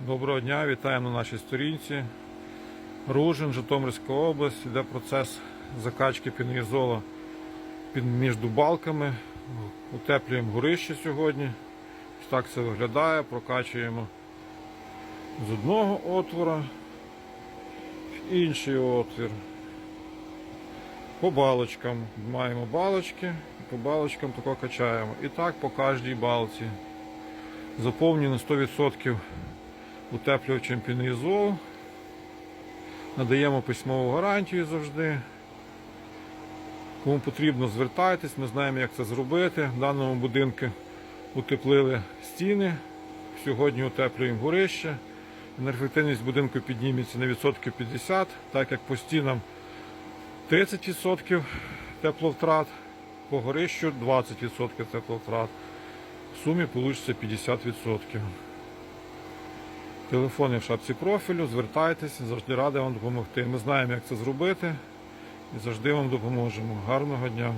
Доброго дня, вітаємо на нашій сторінці. Ружин, Житомирська область. Йде процес закачки піноізола під між балками. Утеплюємо горище сьогодні. Так це виглядає. Прокачуємо з одного отвора в інший отвір. По балочкам. Маємо балочки, по балочкам тако качаємо. І так по кожній балці. Заповнено 100% утеплювачем піноізол. Надаємо письмову гарантію завжди. Кому потрібно, звертайтесь, ми знаємо, як це зробити. В даному будинку утеплили стіни. Сьогодні утеплюємо горище. Енергоефективність будинку підніметься на відсотків 50, так як по стінам 30% тепловтрат, по горищу 20% тепловтрат. В сумі вийде 50%. Телефони в шапці профілю, звертайтеся, завжди радий вам допомогти. Ми знаємо, як це зробити і завжди вам допоможемо. Гарного дня!